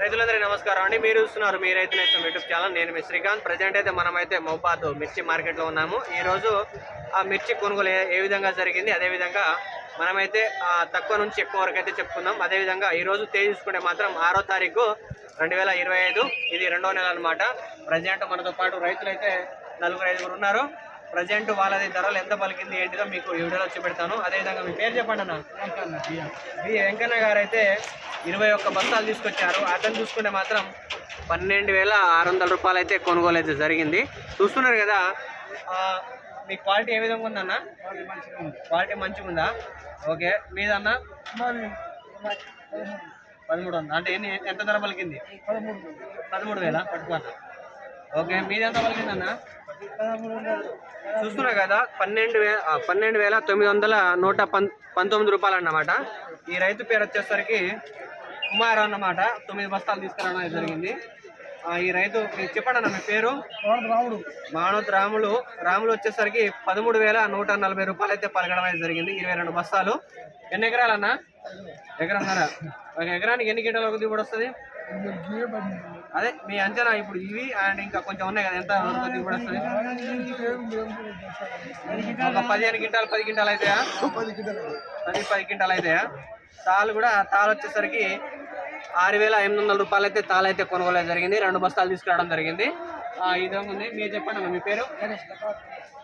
రైతులందరికీ నమస్కారం అండి. మీరు చూస్తున్నారు మీ రైతు నేస్తం యూట్యూబ్ ఛానల్. నేను మీ శ్రీకాంత్. ప్రజెంట్ అయితే మనమైతే మౌబాద్ మిర్చి మార్కెట్లో ఉన్నాము. ఈ రోజు ఆ మిర్చి కొనుగోలు ఏ- విధంగా జరిగింది? అదే విధంగా మనమైతే తక్కువ నుంచి ఎక్కువ వరకు అయితే చెప్పుకుందాం. అదే విధంగా ఈ తేదీ చూసుకుంటే మాత్రం ఆరో తారీఖు రెండు వేల ఇరవై ఐదు. ఇది రెండో నెల అనమాట ప్రజెంట్ మనతో పాటు రైతులు అయితే నలుగురు ఐదుగురు ఉన్నారు. ప్రజెంట్ వాళ్ళది ధరలు ఎంత పలికింది ఏంటిదో మీకు ఈ వీడియోలో చూపెడతాను. అదేవిధంగా మీ పేరు చెప్పండి అన్న. బి వెంకన్న గారు అయితే ఇరవై ఒక్క బస్తాలు తీసుకొచ్చారు. అతను చూసుకుంటే మాత్రం పన్నెండు వేల ఆరు వందల రూపాయలు అయితే కొనుగోలు అయితే జరిగింది. చూస్తున్నారు కదా మీ క్వాలిటీ ఏ విధంగా ఉందన్న? క్వాలిటీ మంచిగా ఉందా? ఓకే మీదన్న? పదమూడు వందలు. అంటే ఎంత ధర పలికింది? పదమూడు వేల. పట్టుకున్నా ఓకే మీది ఎంత పలికిందన్న? చూస్తున్నా కదా పన్నెండు వే పన్నెండు వేల తొమ్మిది వందల నూట పం పంతొమ్మిది రూపాయలు అన్నమాట ఈ రైతు పేరు వచ్చేసరికి కుమార్ అన్నమాట. తొమ్మిది బస్తాలు తీసుకురావడం జరిగింది. ఈ రైతు మీరు చెప్పండి అన్న మీ పేరు? రాముడు మానవత్ రాములు. రాములు వచ్చేసరికి పదమూడు వేల నూట నలభై రూపాయలు అయితే పలకడం అయితే జరిగింది. ఇరవై రెండు బస్తాలు. ఎన్ని ఎకరాలన్నా? ఎకరన్నర ఒక ఎకరానికి ఎన్ని గిట్టల దిగుబడి వస్తుంది? అదే మీ అంచనా ఇప్పుడు ఇవి అండ్ ఇంకా కొంచెం ఉన్నాయి కదా ఎంత కూడా వస్తుంది ఒక పదిహేను గింటాలు పది గింటాలు అవుతాయా పది పది గింటాలు అవుతాయా తాళ్ళు కూడా తాళ్ళు వచ్చేసరికి ఆరు వేల ఎనిమిది వందల రూపాయలు అయితే తాళ్ళు అయితే కొనుగోలు జరిగింది. రెండు బస్తాలు తీసుకురావడం జరిగింది. ఆ, ఉంది మీరు చెప్పండి మీ పేరు?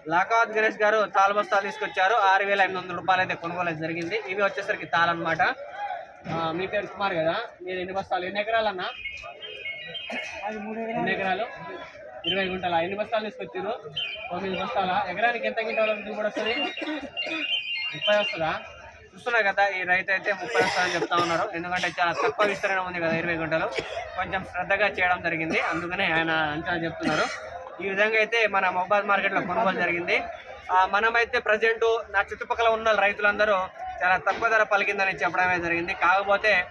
లాకావత్ గణేష్ గారు తాళ బస్తాలు తీసుకొచ్చారు. ఆరు వేల ఎనిమిది వందల రూపాయలు అయితే కొనుగోలు జరిగింది. ఇవి వచ్చేసరికి తాళ అనమాట మీ పేరు కుమార్ కదా? మీరు ఎన్ని బస్తాలు? ఎన్ని ఎకరాలన్నా ఎన్ని ఎకరాలు? ఇరవై గుంటల? ఎన్ని బస్తాలు తీసుకొచ్చారు? తొమ్మిది బస్తాల? ఎకరానికి ఎంత గింటల దిగుబడి వస్తుంది? ముప్పై వస్తుందా? చూస్తున్నా కదా ఈ రైతు అయితే ముప్పై వస్తుందని చెప్తా ఉన్నారు. ఎందుకంటే చాలా తక్కువ విస్తరణ ఉంది కదా ఇరవై గంటలు. కొంచెం శ్రద్ధగా చేయడం జరిగింది. అందుకనే ఆయన అంచనా చెప్తున్నారు. ఈ విధంగా అయితే మన మొబైల్ మార్కెట్లో కొనుగోలు జరిగింది. ఆ, మనమైతే ప్రజెంట్ నా చుట్టుపక్కల ఉన్న రైతులందరూ చాలా తక్కువ ధర పలికిందని చెప్పడమే జరిగింది. కాకపోతే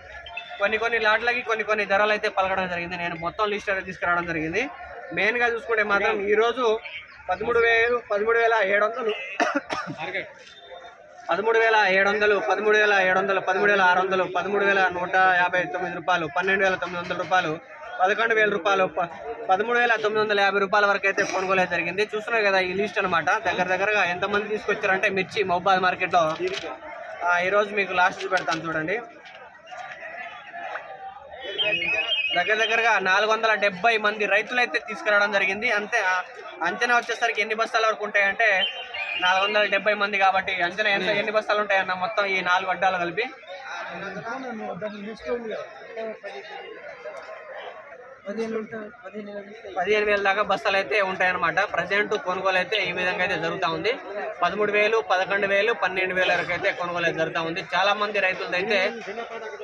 కొన్ని కొన్ని లాట్లకి కొన్ని కొన్ని ధరలు అయితే పలకడం జరిగింది. నేను మొత్తం లిస్ట్ అయితే తీసుకురావడం జరిగింది. మెయిన్గా చూసుకుంటే మాత్రం ఈరోజు పదమూడు వేలు పదమూడు వేల ఏడు వందలు పదమూడు వేల ఏడు వందలు పదమూడు వేల ఏడు వందలు పదమూడు వేల ఆరు వందలు పదమూడు వేల నూట యాభై తొమ్మిది రూపాయలు పన్నెండు వేల తొమ్మిది వందల రూపాయలు పదకొండు వేల రూపాయలు పదమూడు వేల తొమ్మిది వందల యాభై రూపాయల వరకు అయితే కొనుగోలు జరిగింది. చూస్తున్నారు కదా ఈ లిస్ట్ అనమాట దగ్గర దగ్గరగా ఎంతమంది తీసుకొచ్చారంటే మిర్చి మొబైల్ మార్కెట్లో. ఆ, ఈరోజు మీకు లాస్ట్ పెడతాను చూడండి. దగ్గర దగ్గరగా నాలుగు వందల డెబ్బై మంది రైతులు అయితే తీసుకురావడం జరిగింది. అంతే అంచనా వచ్చేసరికి ఎన్ని బస్తాల వరకు ఉంటాయంటే నాలుగు వందల డెబ్బై మంది కాబట్టి అంచనా ఎంత ఎన్ని బస్తాలు ఉంటాయన్న మొత్తం ఈ నాలుగు అడ్డాలు కలిపి. పదిహేను వేల దాకా బస్తాలు అయితే ఉంటాయన్నమాట. ప్రజెంట్ కొనుగోలు అయితే ఈ విధంగా అయితే జరుగుతూ ఉంది. పదమూడు వేలు పదకొండు వేలు పన్నెండు వేల వరకు అయితే కొనుగోలు అయితే జరుగుతూ ఉంది. చాలా మంది రైతులది అయితే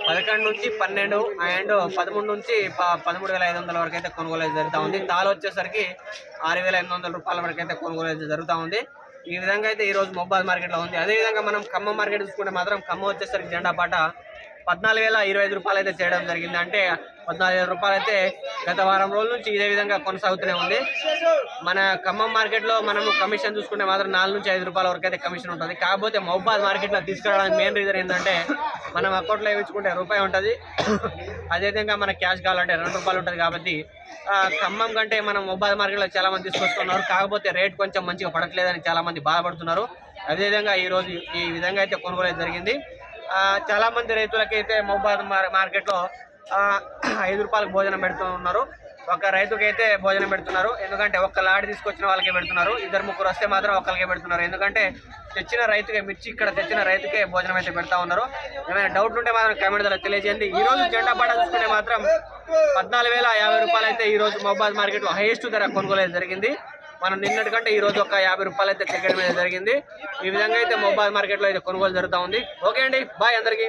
పదకొండు నుంచి పన్నెండు అండ్ పదమూడు నుంచి ప- పదమూడు వేల ఐదు వందల వరకు అయితే కొనుగోలు అయితే జరుగుతూ ఉంది. తాలు వచ్చేసరికి ఆరు వేల ఎనిమిది వందల రూపాయల వరకు అయితే కొనుగోలు అయితే జరుగుతూ ఉంది. ఈ విధంగా అయితే ఈ రోజు మొబైల్ మార్కెట్లో ఉంది. అదేవిధంగా మనం ఖమ్మం మార్కెట్ చూసుకుంటే మాత్రం ఖమ్మం వచ్చేసరికి జెండా పాట పద్నాలుగు వేల ఇరవై ఐదు రూపాయలు అయితే చేయడం జరిగింది. అంటే పద్నాలుగు వేల రూపాయలు అయితే గత వారం రోజుల నుంచి ఇదే విధంగా కొనసాగుతూనే ఉంది. మన ఖమ్మం మార్కెట్లో మనము కమిషన్ చూసుకుంటే మాత్రం నాలుగు నుంచి ఐదు రూపాయల వరకు అయితే కమిషన్ ఉంటుంది. కాకపోతే మహబాద్ మార్కెట్లో తీసుకురావడానికి మెయిన్ రీజన్ ఏంటంటే మనం అకౌంట్లో వేయించుకుంటే రూపాయి ఉంటుంది. అదేవిధంగా మన క్యాష్ కావాలంటే రెండు రూపాయలు ఉంటుంది కాబట్టి ఖమ్మం కంటే మనం మొబైల్ మార్కెట్లో చాలామంది తీసుకొస్తున్నారు. కాకపోతే రేట్ కొంచెం మంచిగా పడట్లేదని చాలామంది బాధపడుతున్నారు. అదేవిధంగా ఈరోజు ఈ విధంగా అయితే కొనుగోలు జరిగింది. చాలామంది చాలా మంది రైతులకైతే మహబాద్ మార్కెట్లో ఐదు రూపాయలకు భోజనం పెడుతూ ఉన్నారు. ఒక రైతుకైతే భోజనం పెడుతున్నారు. ఎందుకంటే ఒక్క లాడి తీసుకొచ్చిన వాళ్ళకే పెడుతున్నారు. ఇద్దరు ముగ్గురు వస్తే మాత్రం ఒక్కరికే పెడుతున్నారు. ఎందుకంటే తెచ్చిన రైతుకే మిర్చి ఇక్కడ తెచ్చిన రైతుకే భోజనం అయితే పెడతా ఉన్నారు. ఏమైనా డౌట్ ఉంటే మాత్రం కమెంట్ ద్వారా తెలియజేయండి. ఈ రోజు జెండా పాట చూసుకుంటే మాత్రం పద్నాలుగు వేల యాభై రూపాయలు అయితే ఈ రోజు మొబైల్ మార్కెట్లో హైయెస్ట్ ధర కొనుగోలు జరిగింది. మనం నిన్నటి కంటే ఈ రోజు ఒక యాభై రూపాయలు అయితే తగ్గడం అయితే జరిగింది. ఈ విధంగా అయితే మొబైల్ మార్కెట్లో అయితే కొనుగోలు జరుగుతూ ఉంది. ఓకే అండి బాయ్ అందరికీ.